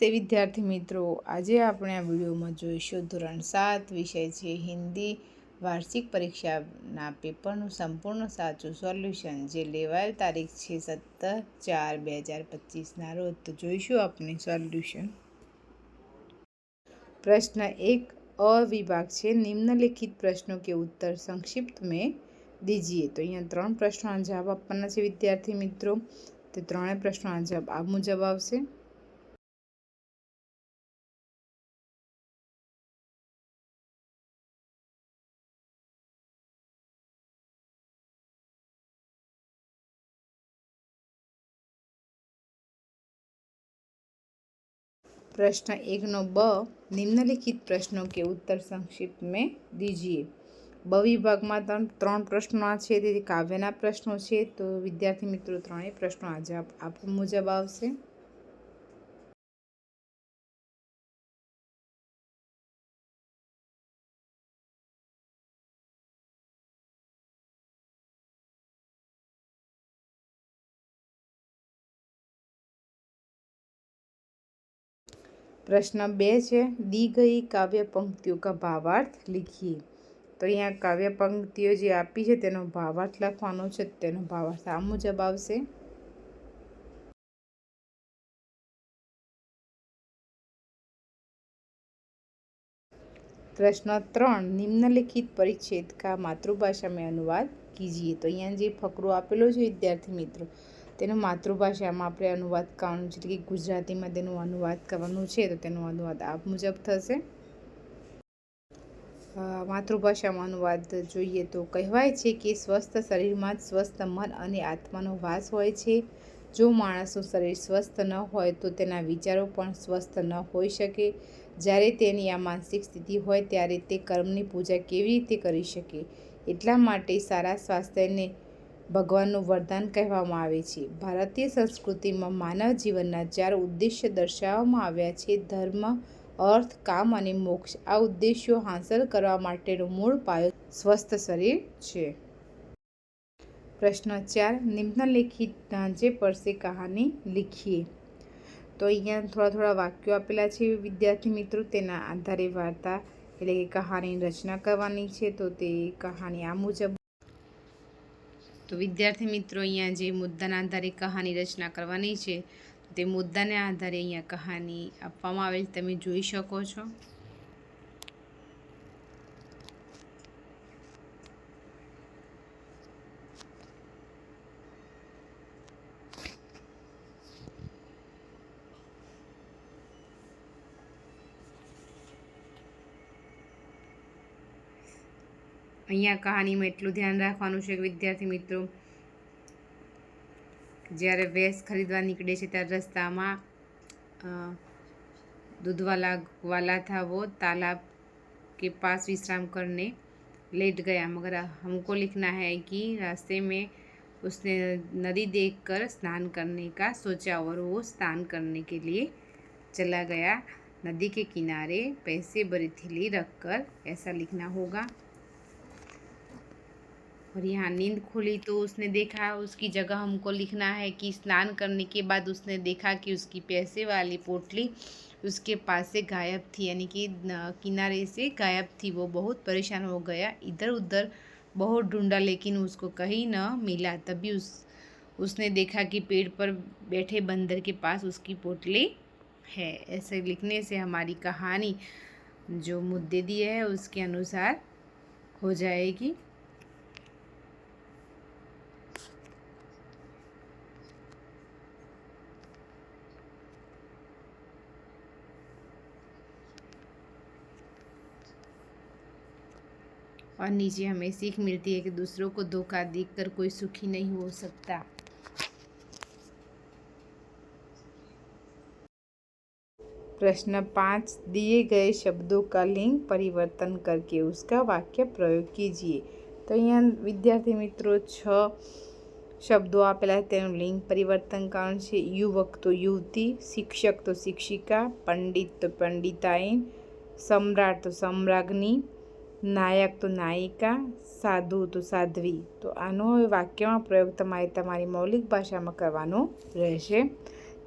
તે વિદ્યાર્થી મિત્રો, આજે આપણે આ વિડીયોમાં જોઈશું ધોરણ સાત વિષય છે હિન્દી વાર્ષિક પરીક્ષાના પેપરનું સંપૂર્ણ સાચું સોલ્યુશન, જે લેવાયેલ તારીખ છે સત્તર ચાર બે હજાર પચીસના રોજ. તો જોઈશું આપણે સોલ્યુશન. પ્રશ્ન એક અ વિભાગ છે. નિમ્નલિખિત પ્રશ્નો કે ઉત્તર સંક્ષિપ્ત મેં દીજીએ. તો અહીંયા ત્રણ પ્રશ્નોના જવાબ આપવાના છે વિદ્યાર્થી મિત્રો. તે ત્રણેય પ્રશ્નોના જવાબ આ મુજબ આવશે. પ્રશ્ન એકનો બ, નિમ્નલિખિત પ્રશ્નો કે ઉત્તર સંક્ષિપ્ત મેં દીજીએ. બ વિભાગમાં ત્રણ ત્રણ પ્રશ્નો આ છે, તેથી કાવ્યના પ્રશ્નો છે, તો વિદ્યાર્થી મિત્રો ત્રણેય પ્રશ્નો આજે આપ મુજબ આવશે. પ્રશ્ન બે છે દી ગઈ કાવ્ય પંક્તિઓ કા ભાવાર્થ લીખીએ તો અહીંયા કાવ્ય પંક્તિઓ જે આપી છે, તેનો ભાવાર્થ લખવાનો છે, તેનો ભાવાર્થ આ મુજબ આવશે. પ્રશ્ન ત્રણ, નિમ્નલિખિત પરિચ્છેદ કા માતૃભાષા મેં અનુવાદ કીજીએ. તો અહીંયા જે ફકરો આપેલો છે, વિદ્યાર્થી મિત્રો તેનું માતૃભાષામાં આપણે અનુવાદ કરવાનું છે. કે ગુજરાતીમાં તેનું અનુવાદ કરવાનું છે, તો તેનો અનુવાદ આ મુજબ થશે. માતૃભાષામાં અનુવાદ જોઈએ તો કહેવાય છે કે સ્વસ્થ શરીરમાં જ સ્વસ્થ મન અને આત્માનો વાસ હોય છે. જો માણસનું શરીર સ્વસ્થ ન હોય તો તેના વિચારો પણ સ્વસ્થ ન હોઈ શકે. જ્યારે તેની આ માનસિક સ્થિતિ હોય ત્યારે તે કર્મની પૂજા કેવી રીતે કરી શકે? એટલા માટે સારા સ્વાસ્થ્યને ભગવાનનું વરદાન કહેવામાં આવે છે. ભારતીય સંસ્કૃતિમાં માનવ જીવનના ચાર ઉદ્દેશ્ય દર્શાવવામાં આવ્યા છે. ધર્મ, અર્થ, કામ અને મોક્ષ. આ ઉદ્દેશ્યો હાંસલ કરવા માટેનો મૂળ પાયો સ્વસ્થ શરીર છે. પ્રશ્ન ચાર, નિમ્નલિખિત ઢાંચે પરસે કહાની લીખીએ. તો અહીંયા થોડા થોડા વાક્યો આપેલા છે વિદ્યાર્થી મિત્રો. તેના આધારે વાર્તા એટલે કે કહાની રચના કરવાની છે. તો તે કહાની આ મુજબ તો વિદ્યાર્થી મિત્રો, અહીંયા જે મુદ્દાના આધારે કહાની રચના કરવાની છે, તે મુદ્દાને આધારે અહીંયા કહાની આપવામાં આવેલ, તમે જોઈ શકો છો. અહીંયા કહાનીમાં એટલું ધ્યાન રાખવાનું છે કે વિદ્યાર્થી મિત્રો જ્યારે ભેંસ ખરીદવા નીકળે છે ત્યારે રસ્તામાં दूधवाला वाला था वो तालाब के पास विश्राम करने लेट गया मगर हमको लिखना है कि रास्ते में उसने नदी देखकर स्नान करने का सोचा और वो स्नान करने के लिए चला गया नदी के किनारे पैसे भरी थैली रखकर ऐसा लिखना होगा और यहाँ नींद खुली तो उसने देखा, उसकी जगह हमको लिखना है कि स्नान करने के बाद उसने देखा कि उसकी पैसे वाली पोटली उसके पास से गायब थी, यानी कि किनारे से गायब थी। वो बहुत परेशान हो गया इधर उधर बहुत ढूंढा, लेकिन उसको कहीं न मिला। तभी उस, उसने देखा कि पेड़ पर बैठे बंदर के पास उसकी पोटली है। ऐसे लिखने से हमारी कहानी जो मुद्दे दिए है उसके अनुसार हो जाएगी। और नीचे हमें सीख मिलती है कि दूसरों को धोखा देखकर कोई सुखी नहीं हो सकता प्रश्न पाँच दिए गए शब्दों का लिंग परिवर्तन करके उसका वाक्य प्रयोग कीजिए तो यहाँ विद्यार्थी मित्रों छ शब्दों આપેલા તેનું લિંગ પરિવર્તન કારણ છે યુવક તો યુવતી શિક્ષક તો શિક્ષિકા પંડિત તો પંડિતાઈન સમ્રાટ તો સમ્રાજ્ઞી નાયક તો નાયિકા સાધુ તો સાધ્વી તો આનો વાક્યમાં પ્રયોગ તમારે તમારી મૌલિક ભાષામાં કરવાનો રહેશે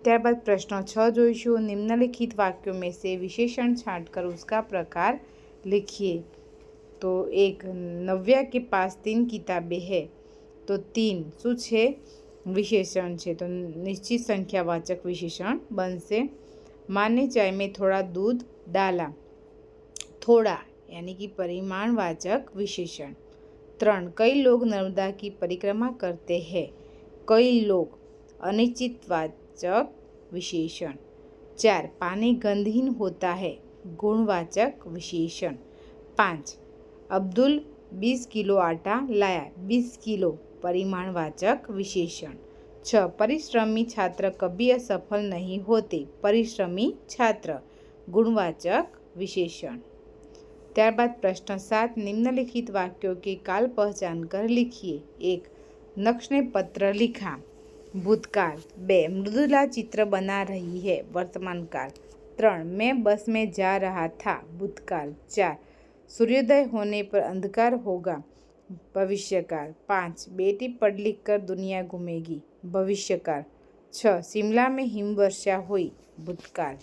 ત્યારબાદ પ્રશ્ન છ જોઈશું निम्नलिखित वाक्यों में से विशेषण छांटकर उसका प्रकार लिखिए તો એક નવ્યા કે પાસ તીન કિતાબે હૈ તો તીન શું છે વિશેષણ છે તો નિશ્ચિત સંખ્યાવાચક વિશેષણ બનશે માને ચાય મેં થોડા दूध डाला थोड़ा यानी कि परिमाणवाचक विशेषण। त्रण, कई लोग नर्मदा की परिक्रमा करते हैं। कई लोग अनिश्चितवाचक विशेषण। चार, पानी गंधहीन होता है, गुणवाचक विशेषण। पाँच, अब्दुल बीस किलो आटा लाया, बीस किलो परिमाणवाचक विशेषण। छ, परिश्रमी छात्र कभी असफल नहीं होते, परिश्रमी छात्र गुणवाचक विशेषण। त्यारबाद प्रश्न सात निम्नलिखित वाक्यों की काल पहचान कर लिखिए एक नक्श ने पत्र लिखा भूतकाल बे मृदुला चित्र बना रही है वर्तमान काल त्रण मैं बस में जा रहा था भूतकाल चार सूर्योदय होने पर अंधकार होगा भविष्यकाल पाँच बेटी पढ़ लिख कर दुनिया घूमेगी भविष्यकाल छः शिमला में हिमवर्षा हुई भूतकाल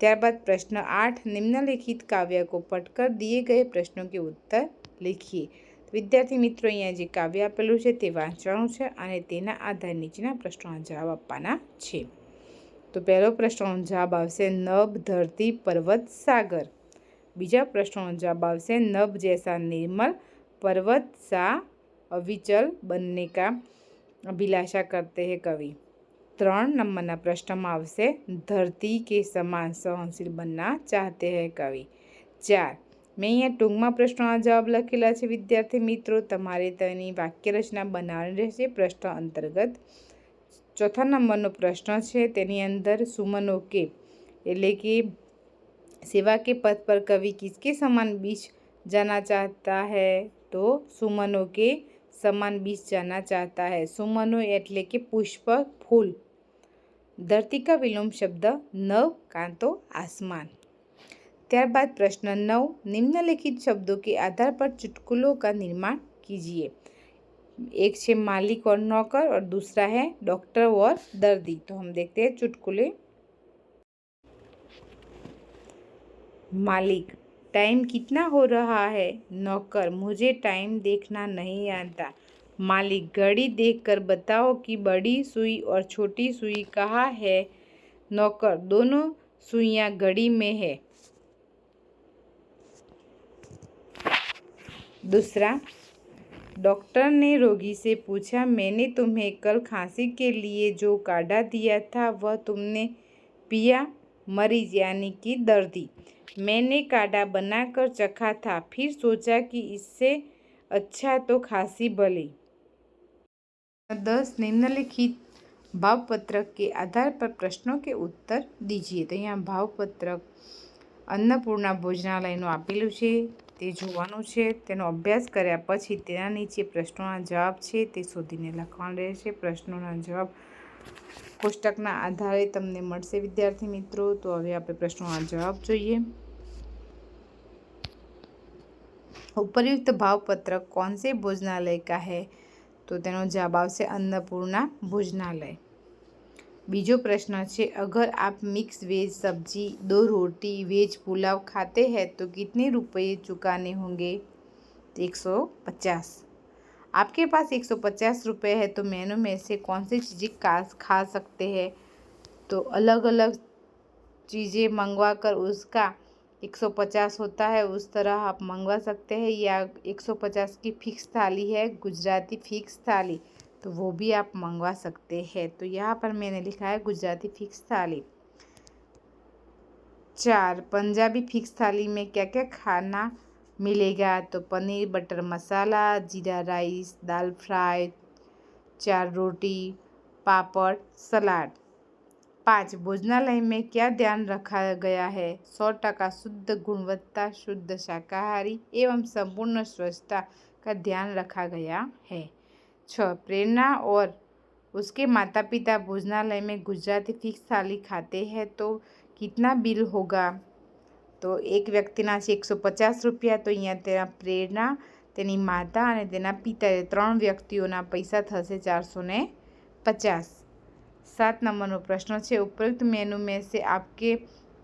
ત્યારબાદ પ્રશ્ન આઠ, નિમ્નલિખિત કાવ્ય કો પટકર દિએ ગયે પ્રશ્નો કે ઉત્તર લખીએ. વિદ્યાર્થી મિત્રો, અહીંયા જે કાવ્ય આપેલું છે તે વાંચવાનું છે અને તેના આધારે નીચેના પ્રશ્નોના જવાબ આપવાના છે. તો પહેલો પ્રશ્નનો જવાબ આવશે નભ, ધરતી, પર્વત, સાગર. બીજા પ્રશ્નનો જવાબ આવશે નભ જૈસા નિર્મલ, પર્વત, સા, અવિચલ બંને કા અભિલાષા કરતે હે કવિ. तरण नंबर प्रश्न में आवश्य धरती के सामन सहनशील बनना चाहते हैं कवि। चार, मैं अँ टूंक में प्रश्नों जवाब लखेला है विद्यार्थी मित्रों वाक्यरचना बना रहे प्रश्न अंतर्गत। चौथा नंबर प्रश्न है तीन अंदर सुमनो के, एले कि सेवा के पद पर कवि किसके समान बीच जाना चाहता है? तो सुमनो के समान बीच जाना चाहता है। सुमनो एट्ले कि पुष्प फूल धरती का विलोम शब्द नव कां तो आसमान ત્યારબાદ પ્રશ્ન નવ નિમ્નલિખિત शब्दों के आधार पर चुटकुलों का निर्माण कीजिए एक छे मालिक और नौकर और दूसरा है डॉक्टर और दर्दी तो हम देखते हैं चुटकुले मालिक टाइम कितना हो रहा है नौकर मुझे टाइम देखना नहीं आता मालिक घड़ी देखकर बताओ कि बड़ी सुई और छोटी सुई कहाँ है? नौकर, दोनों सुइयाँ घड़ी में है। दूसरा, डॉक्टर ने रोगी से पूछा, मैंने तुम्हें कल खांसी के लिए जो काढ़ा दिया था, वह तुमने पिया? मरीज़ यानी कि दर्दी। मैंने काढ़ा बनाकर चखा था, फिर सोचा कि इससे अच्छा तो खांसी भली। दस निम्नलिखित ભાવપત્રક કે આધાર પર પ્રશ્નો કે ઉત્તર દીજીએ તો અહીંયા ભાવપત્રક અન્નપૂર્ણા ભોજનાલયનું આપેલું છે તે જોવાનું છે તેનો અભ્યાસ કર્યા પછી તેના નીચે પ્રશ્નોના જવાબ છે તે શોધીને લખવાનું રહેશે પ્રશ્નોના જવાબ કોષ્ટકના આધારે તમને મળશે વિદ્યાર્થી મિત્રો તો હવે આપણે પ્રશ્નોના જવાબ જોઈએ ઉપરયુક્ત ભાવપત્રક કોણ સે ભોજનાલય કા હૈ તો તેનો જવાબ આવશે अन्नपूर्णा भोजनालय बीजो प्रश्न है अगर आप मिक्स वेज सब्जी दो रोटी वेज पुलाव खाते हैं तो कितने रुपये चुकाने होंगे तो एक सौ पचास आपके पास एक सौ पचास रुपये है तो मेनू में से कौन सी चीज़ें खा खा सकते हैं तो अलग अलग चीज़ें मंगवा कर उसका 150 होता है, उस तरह आप मंगवा सकते हैं। या 150 की फ़िक्स थाली है, गुजराती फ़िक्स थाली तो वो भी आप मंगवा सकते हैं। तो यहाँ पर मैंने लिखा है गुजराती फ़िक्स थाली। चार, पंजाबी फ़िक्स थाली में क्या क्या खाना मिलेगा? तो पनीर, बटर मसाला, जीरा राइस, दाल फ्राई, चार रोटी, पापड़, सलाद। पाँच भोजनालय में क्या ध्यान रखा गया है सौ टका शुद्ध गुणवत्ता शुद्ध शाकाहारी एवं संपूर्ण स्वच्छता का ध्यान रखा गया है छ प्रेरणा और उसके माता पिता भोजनालय में गुजराती फिक्स थाली खाते हैं तो कितना बिल होगा તો એક વ્યક્તિના છે એકસો પચાસ રૂપિયા તો અહીંયા તેના પ્રેરણા તેની માતા અને તેના પિતા ત્રણ વ્યક્તિઓના પૈસા થશે ચારસો ને પચાસ सात नंबर નો પ્રશ્ન છે ઉપરોક્ત मेनू में से आपके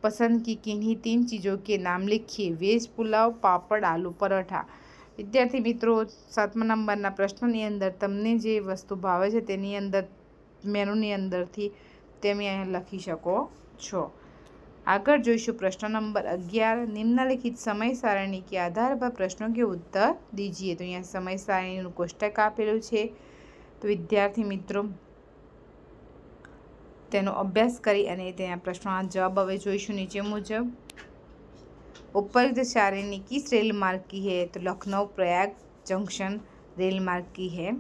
पसंद की किन्हीं तीन चीज़ों के नाम लिखिए वेज पुलाव पापड़ आलू पराठा વિદ્યાર્થી મિત્રો સાતમા નંબરના પ્રશ્નની અંદર તમને જે વસ્તુ ભાવે છે તેની અંદર મેનુની અંદરથી તમે અહીંયા લખી શકો છો આગળ જોઈશું પ્રશ્ન નંબર અગિયાર નિમ્નલિખિત સમય સારણી કે આધાર પર પ્રશ્નો કે ઉત્તર દીજીએ તો અહીંયા સમય સારણીનું કોષ્ટક આપેલું છે તો વિદ્યાર્થી મિત્રો તેનો અભ્યાસ કરી અને તેના પ્રશ્નોના જવાબ હવે જોઈશું નીચે મુજબ उपयुक्त सारणी किस रेल मार्ग की है तो लखनऊ प्रयाग जंक्शन रेल मार्ग की है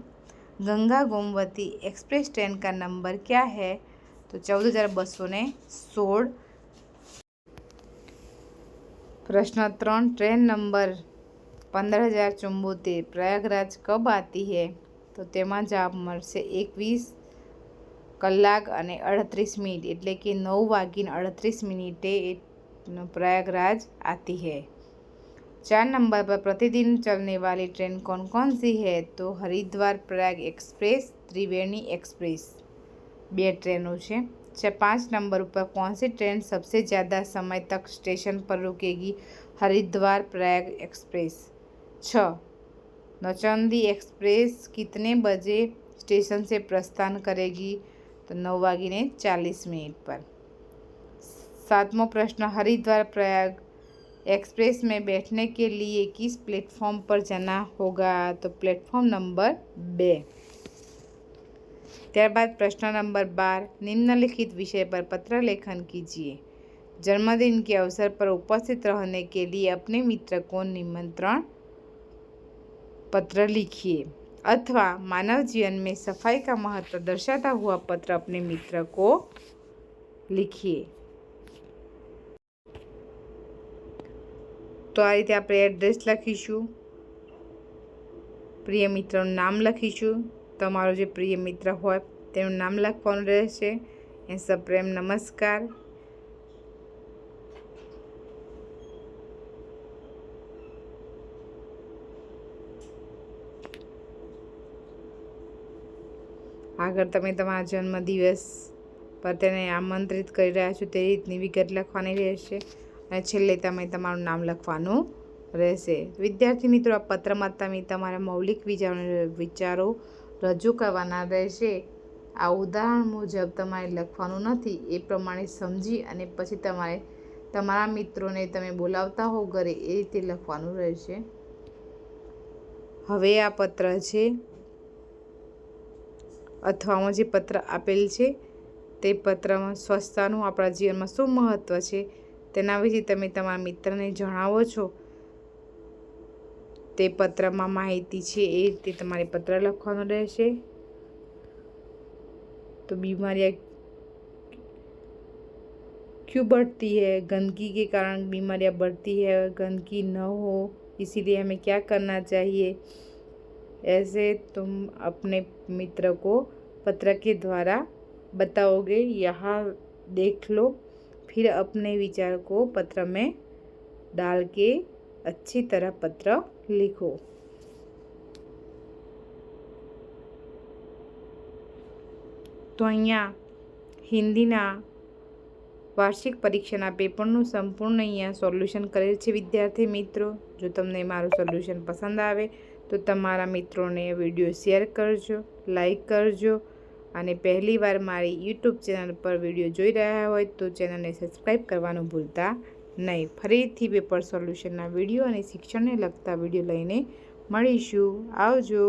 गंगा गोमवती एक्सप्रेस ट्रेन का नंबर क्या है तो चौदह हज़ार बसो ने सोल प्रश्न ત્રણ ટ્રેન નંબર પંદર હજાર ચુંબોતેર પ્રયાગરાજ કબ આતી હે તો તેમાં જવાબ મળશે એકવીસ કલાક અને અડત્રીસ મિનિટ એટલે કે નવ વાગીને અડત્રીસ મિનિટે प्रयागराज आती है चार नंबर पर प्रतिदिन चलने वाली ट्रेन कौन कौन सी है तो हरिद्वार प्रयाग एक्सप्रेस त्रिवेणी एक्सप्रेस બે ટ્રેનો છે છે પાંચ નંબર ઉપર कौन सी ट्रेन सबसे ज़्यादा समय तक स्टेशन पर रुकेगी हरिद्वार प्रयाग एक्सप्रेस छ नौचंदी एक्सप्रेस कितने बजे स्टेशन से प्रस्थान करेगी तो नौ वागीने चालीस मिनट पर सातवां प्रश्न हरिद्वार प्रयाग एक्सप्रेस में बैठने के लिए किस प्लेटफॉर्म पर जाना होगा तो प्लेटफॉर्म नंबर बे ત્યારબાદ प्रश्न नंबर बार निम्नलिखित विषय पर पत्र लेखन कीजिए जन्मदिन के अवसर पर उपस्थित रहने के लिए अपने मित्र को निमंत्रण पत्र लिखिए अथवा मानव जीवन में सफाई का महत्व दर्शाता हुआ पत्र अपने मित्र को लिखिए તો આ રીતે આપણે એડ્રેસ લખીશું પ્રિય મિત્રનું નામ લખીશું તમારો જે પ્રિય મિત્ર હોય તેનું નામ લખવાનું રહેશે એ સપ્રેમ નમસ્કાર આગળ તમે તમારા જન્મદિવસ પર તેને આમંત્રિત કરી રહ્યા છો તે રીતની વિગત લખવાની રહેશે. અને છેલ્લે તમે તમારું નામ લખવાનું રહેશે. વિદ્યાર્થી મિત્રો, આ પત્રમાં તમે તમારા મૌલિક વિચારો વિચારો રજૂ કરવાના રહેશે. આ ઉદાહરણ મુજબ તમારે લખવાનું નથી, એ પ્રમાણે સમજી અને પછી તમારે તમારા મિત્રોને તમે બોલાવતા હો ઘરે એ રીતે લખવાનું રહેશે. હવે આ પત્ર છે અથવામાં જે પત્ર આપેલ છે તે પત્રમાં સ્વચ્છતાનું આપણા જીવનમાં શું મહત્ત્વ છે તેના વિશે તમે તમારા મિત્રને જણાવો છો તે પત્રમાં માહિતી છે એ રીતે તમારે પત્ર લખવાનો રહેશે तो बीमारियाँ क्यों बढ़ती है गंदगी के कारण बीमारियाँ बढ़ती है गंदगी न हो इसीलिए हमें क्या करना चाहिए ऐसे तुम अपने मित्र को पत्र के द्वारा बताओगे यहाँ देख लो फिर अपने विचार को पत्र में डाल के अच्छी तरह पत्र लिखो તો અહીંયા હિન્દીના વાર્ષિક પરીક્ષાના પેપરનું સંપૂર્ણ અહીંયા સોલ્યુશન કરેલ છે વિદ્યાર્થી મિત્રો જો તમને મારું સોલ્યુશન પસંદ આવે તો તમારા મિત્રોને વીડિયો શેર કરજો, લાઈક કરજો અને પહેલીવાર મારી યુટ્યુબ ચેનલ પર વીડિયો જોઈ રહ્યા હોય તો ચેનલને સબસ્ક્રાઈબ કરવાનું ભૂલતા નહીં. ફરીથી પેપર સોલ્યુશનના વીડિયો અને શિક્ષણને લગતા વીડિયો લઈને મળીશું. આવજો.